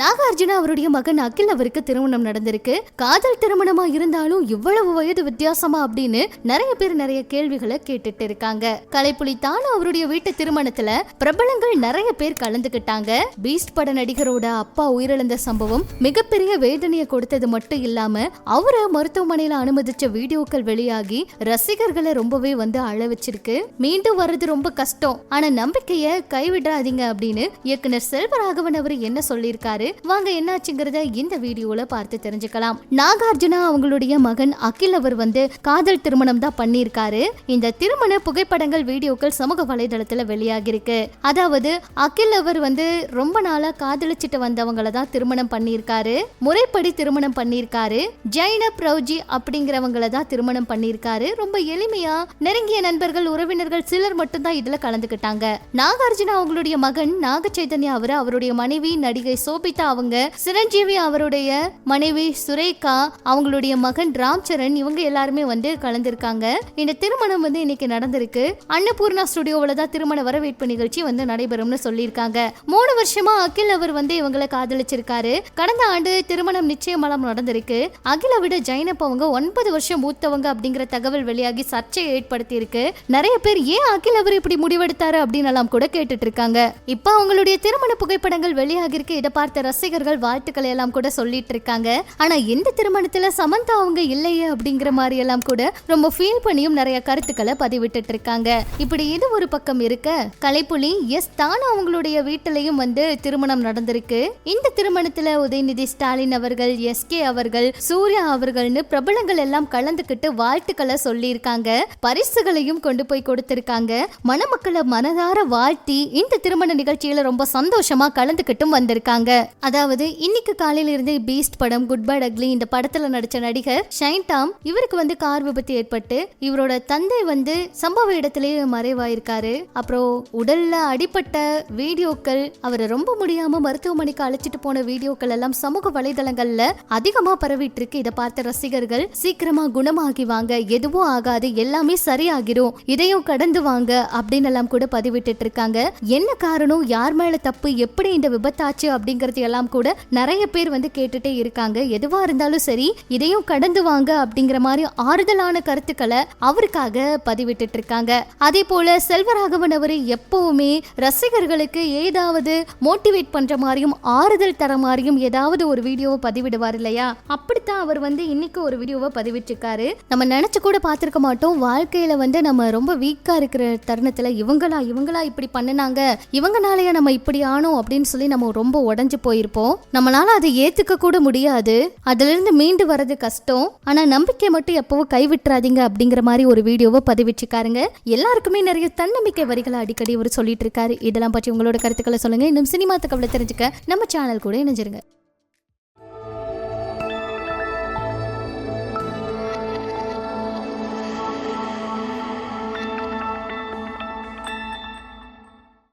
நாகார்ஜுனா அவருடைய மகன் அகில் அவருக்கு திருமணம் நடந்திருக்கு. காதல் திருமணமா இருந்தாலும் இவ்வளவு வயது வித்தியாசமா அப்படின்னு நிறைய பேர் நிறைய கேள்விகளை கேட்டுட்டு இருக்காங்க. கலைப்புலி தானு அவருடைய வீட்டு திருமணத்துல பிரபலங்கள் நிறைய பேர் கலந்துக்கிட்டாங்க. பீஸ்ட் பட நடிகரோட அப்பா உயிரிழந்த சம்பவம் மிகப்பெரிய வேதனையை கொடுத்தது மட்டும் இல்லாம அவரை மருத்துவமனையில அனுமதிச்ச வீடியோக்கள் வெளியாகி ரசிகர்களை ரொம்பவே வந்து அழ வச்சிருக்கு மீண்டும் வர்றது ரொம்ப கஷ்டம். ஆனா நம்பிக்கைய கைவிடாதீங்க அப்படின்னு இயக்குனர் செல்வராகவன் அவர் என்ன சொல்லியிருக்காரு? வாங்க என்னாச்சுங்கிறத இந்த வீடியோல பார்த்து தெரிஞ்சுக்கலாம். நாகார்ஜுனா அவங்களுடைய மகன் அகில் அவர் வந்து காதல் திருமணம் தான் பண்ணியிருக்காரு. இந்த திருமண புகைப்படங்கள் வீடியோக்கள் சமூக வலைதளத்துல வெளியாகிருக்கு அதாவது அகில் அவர் வந்து ரொம்ப நாளா காதலிச்சிட்டு வந்தவங்கள தான் திருமணம் பண்ணியிருக்காரு. முறைப்படி திருமணம் பண்ணியிருக்காரு. ஜெயின பிரௌஜி அப்படிங்கிறவங்கள தான் திருமணம் பண்ணியிருக்காரு. ரொம்ப எளிமையா நெருங்கிய நண்பர்கள் உறவினர்கள் சிலர் மட்டும்தான் இதுல கலந்துக்கிட்டாங்க. நாகார்ஜுனா அவங்களுடைய மகன் நாக சைதன்யா அவர் அவருடைய மனைவி நடிகை கவிதா அவங்க சிரஞ்சீவி அவருடைய மனைவி சுரேகா அவங்களுடைய மகன் ராம் சரண் இவங்க எல்லாருமே வந்து கலந்திருக்காங்க. இந்த திருமணம் வந்து இன்னைக்கு நடந்திருக்கு. அன்னபூர்ணா ஸ்டுடியோவில் தான் திருமண வரவேற்பு நிகழ்ச்சி வந்து நடைபெறும்னு சொல்லியிருக்காங்க. மூணு வருஷமா அகில் அவர் வந்து இவங்களை காதலிச்சிருக்காரு. கடந்த ஆண்டு திருமணம் நிச்சயமலம் நடந்திருக்கு. அகில விட ஜெயினப் அவங்க ஒன்பது வருஷம் மூத்தவங்க அப்படிங்கிற தகவல் வெளியாகி சர்ச்சையை ஏற்படுத்தி இருக்கு நிறைய பேர் ஏன் அகில் அவர் இப்படி முடிவெடுத்தாரு அப்படின்னு எல்லாம் கூட கேட்டுட்டு இருக்காங்க. இப்ப அவங்களுடைய திருமண புகைப்படங்கள் வெளியாகிருக்கு இதை பார்த்த ரசிகர்கள் வாழ்த்துக்களை எல்லாம் கூட சொல்லிட்டு இருக்காங்க. ஆனா இந்த திருமணத்துல சமந்தா அவங்க இல்லையே அப்படிங்கிற மாதிரி எல்லாம் கூட ரொம்ப ஃபீல் பண்ணியும் நிறைய கருத்துக்களை பதிவிட்டுட்டு இருக்காங்க. இப்படி இது ஒரு பக்கம் இருக்க கலைப்புலி எஸ் தான் அவங்களுடைய வீட்டிலையும் வந்து திருமணம் நடந்திருக்கு. இந்த திருமணத்துல உதயநிதி ஸ்டாலின் அவர்கள் எஸ்கே அவர்கள் சூர்யா அவர்கள்னு பிரபலங்கள் எல்லாம் கலந்துக்கிட்டு வாழ்த்துக்களை சொல்லியிருக்காங்க. பரிசுகளையும் கொண்டு போய் கொடுத்திருக்காங்க. மணமக்களை மனதார வாழ்த்தி இந்த திருமண நிகழ்ச்சியில ரொம்ப சந்தோஷமா கலந்துக்கிட்டும் வந்திருக்காங்க. அதாவது இன்னைக்கு காலையில இருந்து பீஸ்ட் படம் குட் பை அக்லி இந்த படத்துல நடிச்ச நடிகர் ஷைன் டாம் இவருக்கு வந்து கார் விபத்து ஏற்பட்டு இவரோட தந்தை வந்து சம்பவ இடத்திலேயே மறைவாயிருக்காரு. அப்புறம் உடல்ல அடிப்பட்ட வீடியோக்கள் அவரை ரொம்ப முடியாம மருத்துவமனைக்கு அழைச்சிட்டு போன வீடியோக்கள் எல்லாம் சமூக வலைதளங்கள்ல அதிகமா பரவிட்டு இருக்கு இதை பார்த்த ரசிகர்கள் சீக்கிரமா குணமாகி வாங்க எதுவும் ஆகாது எல்லாமே சரியாகிடும் இதையும் கடந்து வாங்க அப்படின்னு எல்லாம் கூட பதிவிட்டு இருக்காங்க. என்ன காரணம் யார் மேல தப்பு எப்படி இந்த விபத்தாச்சு அப்படிங்கறது எல்லாம் கூட நிறைய பேர் வந்து கேட்டுட்டே இருக்காங்க. எதுவா இருந்தாலும் சரி இதையும் கடந்து வாங்க அப்படிங்கிற மாதிரி ஆறுதலான கருத்துக்களை அவருக்காக பதிவிட்டு இருக்காங்க அதே போல செல்வராகவன் அவர் எப்பவுமே ரசிகர்களுக்கு ஏதாவது மோட்டிவேட் பண்ற மாதிரியும் ஆறுதல் தர மாதிரியும் ஏதாவது ஒரு வீடியோவை பதிவிடுவார் இல்லையா? அப்படித்தான் அவர் வந்து இன்னைக்கு ஒரு வீடியோவை பதிவிட்டிருக்காரு. நம்ம நினைச்சு கூட பார்த்துருக்க மாட்டோம். வாழ்க்கையில வந்து நம்ம ரொம்ப வீக்கா இருக்கிற தருணத்துல இவங்களா இவங்களா இப்படி பண்ணினாங்க இவங்கனாலயா நம்ம இப்படி ஆனோம் அப்படின்னு சொல்லி நம்ம ரொம்ப உடஞ்சு போயிருப்போம். நம்மளால அதை ஏத்துக்க கூட முடியாது. அதுல இருந்து மீண்டு வர்றது கஷ்டம். ஆனா நம்பிக்கை மட்டும் எப்பவும் கைவிட்டுறாதீங்க அப்படிங்கிற மாதிரி ஒரு வீடியோவை பதிவிச்சிருக்காருங்க எல்லாருக்குமே நிறைய தன்னம்பிக்கை வரிகளை அடிக்கடி அவர் சொல்லிட்டு இருக்காரு. இதெல்லாம் பற்றி உங்களோட கருத்துக்களை சொல்லுங்க. இன்னும் சினிமா தகவலை தெரிஞ்சுக்க நம்ம சேனல் கூட இணைஞ்சிருங்க.